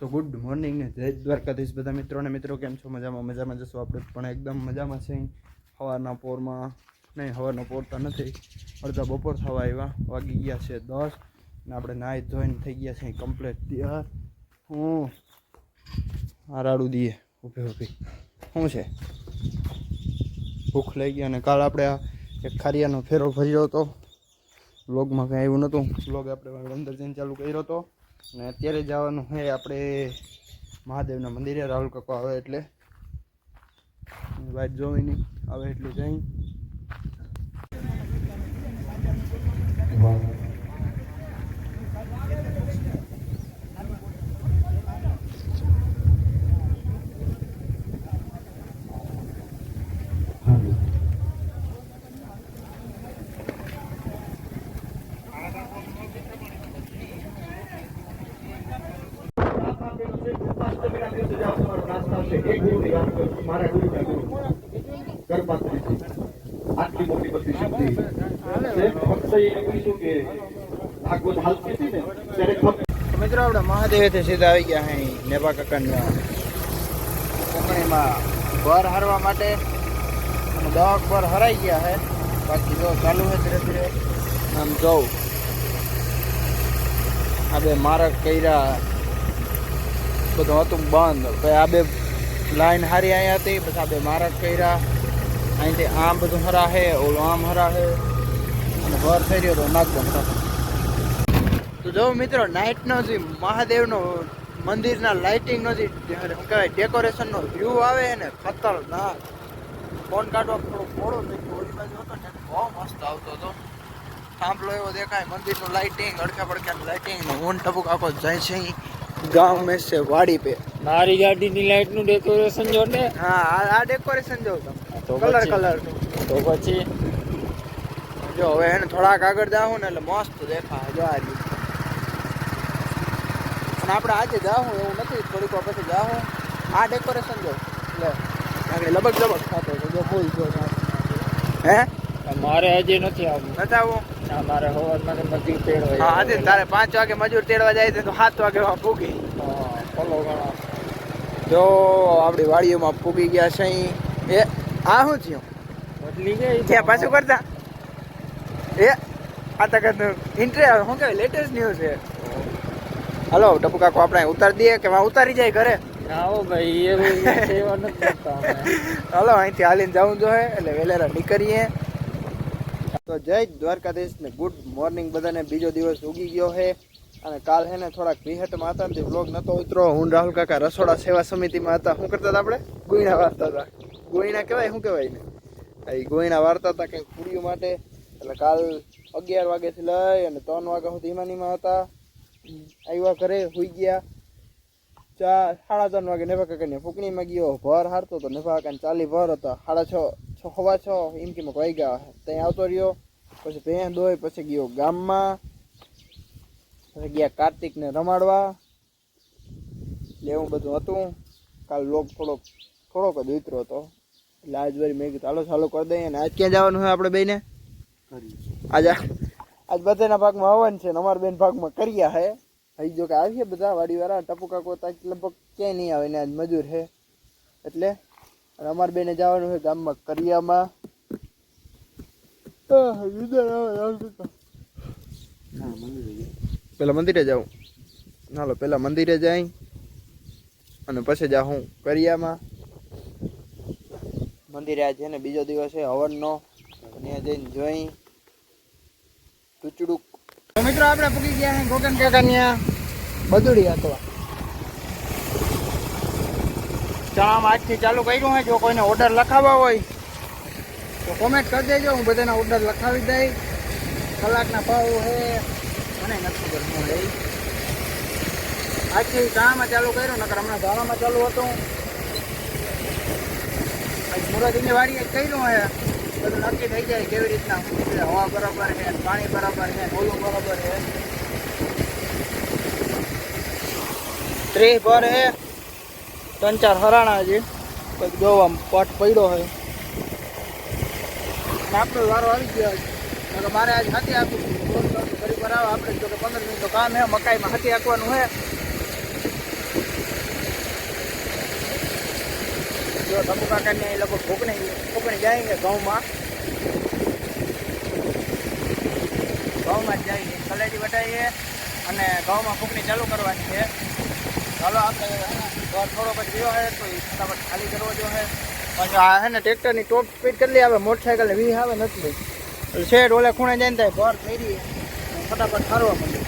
તો good morning ને જય દ્વારકાધીશ બધા મિત્રોને મિત્રો, કેમ છો? મજામાં મજામાં જશો આપણે. પણ એકદમ મજામાં છે સવારના પોરમાં નહીં સવારના પોર તો નથી. અડધા બપોર થવા આવ્યા, વાગી ગયા છે દસ. ને આપણે નાહી ધોઈને થઈ ગયા છે કમ્પ્લેટ તૈયાર. હું આ રાડું દઈએ ઊભી ઊભી શું છે? ભૂખ લઈ ગઈ અને કાલ આપણે આ એક ખારિયાનો ફેરો ભર્યો હતો. વ્લોગમાં કંઈ આવ્યું નહોતું. વ્લોગ આપણે અંદર જઈને ચાલુ કર્યો હતો. અને અત્યારે જવાનું છે આપણે મહાદેવના મંદિરે. રાહુલ કાકો આવે એટલે. વાત જોઈ નહીં. આવે એટલે જઈ આટલી મોટી બધી શક્તિ. ફક્ત એ કહીશું કે ભાગવત હાલતી હતી ને, ત્યારે મિત્રો, આપણે મહાદેવેથી સીધા આવી ગયા અહીં નેવા કાકાના. કોકણીમાં ભર હારવા માટે દવાક ભર હરાઈ ગયા હે. બાકી જો ચાલુ છે ધીરે ધીરે. આમ જોઉં આ બે મારક કર્યા. બધું હતું બંધ. આ બે લાઈન હારી અહીંયા હતી, પછી આ બે મારક કર્યા. અહીંથી આમ બધું હરા હે ઓલું આમ હરા હે. અને ભર થઈ રહ્યો તો નાગબંધ તો જો મિત્રો નાઇટનો જે મહાદેવનો મંદિરના લાઇટિંગનો જે શું કહેવાય ડેકોરેશનનો વ્યૂ આવે ને ખતરનાક. ફોન કાઢવા થોડો મોડો થઈ ગયો ઓલી બાજુ હતો ને બહુ મસ્ત આવતો હતો. થાંભલો એવો દેખાય મંદિરનું લાઇટિંગ અડખા પડખાનું લાઇટિંગ ઊન ટપુક આખો જાય છે ગામ મેં છે વાડી પે. મારી ગાડીની લાઇટનું ડેકોરેશન જો ને. હા આ- આ ડેકોરેશન જોઉં તમે. તો કલર કલર તો પછી જો હવે એને થોડાક આગળ જાઉં ને એટલે મસ્ત દેખાય જો આ. અને આપણે આજે જાઉં એવું નથી થોડીક વાર પછી જાઉં આ ડેકોરેશન જો. લે. આગળ લબક લબક થતો છે જો ફૂલ જો હે? મારે હજી નથી આવવું. નથી આવું ના મારે હવાર મને મજૂર તેડવા હા આજે તારે પાંચ વાગે મજૂર તેડવા જાય છે તો સાત વાગે પૂગી. પલો ગણો. જો આપણી વાડીઓમાં પૂગી ગયા છે અહીં. એ આ શું થયું બદલી ગઈ ત્યાં પાછું કરતા. એ આ તક ઇન્ટરેસ્ટ શું કહેવાય લેટેસ્ટ ન્યૂઝ છે. હલો ટપુ કાકો આપણે ઉતારી દઈએ કે વાં ઉતારી જાય ઘરે? આવો ભાઈ એવું સેવા નથી કરતા હલો અહીંથી હાલીને જવું જોઈએ એટલે વેલેરા નીકળીએ. તો જય દ્વારકાધીશ ને ગુડ મોર્નિંગ બધાને બીજો દિવસ ઉગી ગયો છે અને કાલ હે ને થોડાક વિહટમાં હતા ને બ્લોગ નતો ઉતરો હું રાહુલ કાકા રસોડા સેવા સમિતિમાં હતા. શું કરતા હતા આપણે? ગુણ્યા વાંચતા હતા. ગોઈણા કહેવાય, શું કહેવાય ને એ ઈ વાર્તા હતા કંઈક પૂરીઓ માટે. એટલે કાલ અગિયાર વાગ્યાથી લઈ અને ત્રણ વાગ્યા સુધી ઈમાનીમાં હતા. આવ્યા ઘરે સુઈ ગયા. ચા, સાડા ત્રણ વાગે નેભા કાકાની ફૂકણીમાં ગયો. ભર હારતો તો નેભા કાકાને ચાલી ભર હતા. સાડા છ છ સવા છ, એમ કે વાઈ ગયા ત્યાં આવતો રહ્યો, પછી ભેં દોય પછી ગયો ગામમાં. પછી ગયા કાર્તિકને રમાડવા. એટલે એવું બધું હતું. કાલ લોક થોડોક થોડોક જ ઉતરો હતો. એટલે આજ વળી મેં કીધું ચાલો ચાલુ કરી દઈએ. આજ ક્યાં જવાનું હોય આપણે બેને? આજ આજ બધાના ભાગમાં આવવાનું છે ને અમારા બેન ભાગમાં કર્યા હે હજી જો કે આવીએ બધા વાડીવાળા ટપુ કાકો તાક લગભગ ક્યાંય નહીં આવે ને આજ મજૂર છે. એટલે અને અમારા બેને જવાનું છે ગામમાં કરિયામાં. પેલા મંદિરે જાઉં. હાલો પેલા મંદિરે જાય અને પછી જાઉં કરિયામાં. મંદિરે આજે ને બીજો દિવસ છે હવનનો. ત્યાં જઈને જોઈ. ટુચડુક મિત્રો આપણે પૂકી ગયા છે ગોગન કાકા ત્યાં બદુડી અથવા ચણામ આજથી ચાલુ કર્યું હોય જો કોઈને ઓર્ડર લખાવવા હોય તો કોમેન્ટ કરી દેજો હું બધાના ઓર્ડર લખાવી દઈ કલાકના ભાવ હે. મને નથી ખબર શું છે આજથી ચણામાં ચાલુ કર્યું નકર હમણાં ધાણામાં ચાલુ હતું. મુરાદીની વાડીએ કર્યું હોય. બધું નક્કી થઈ જાય કેવી રીતના હવા બરાબર છે, પાણી બરાબર છે, ઓલું બરાબર છે. ત્રીસ ભર છે ત્રણ ચાર હરાણા છે કંઈક જોવા પટ પડ્યો હોય. આપણો વારો આવી ગયો મારે આજ હાથી આપી કરી બરાબર આપણે. જો કે પંદર મિનિટ તો કામ હે, મકાઈમાં હાથી આપવાનું હે. બાપુ કાકાને એ લોકો ફૂકણી ફૂકણી જાएंगे ગામમાં. ગામમાં જ જઈએ કલેજી વટાવીએ અને ગામમાં ફૂંકણી ચાલુ કરવાની છે. ચાલો આપણે ઘર થોડોક જ રહ્યો છે તો ફટાફટ ખાલી કરવો જો હે. પછી આ હે ને ટ્રેક્ટરની ટોપ સ્પીડ કેટલી આવે મોટરસાઇકલ વી આવે, નથી છે શેડ ઓલે ખૂણે જઈને થાય ઘર રહી ફટાફટ ઠારવા માંડી.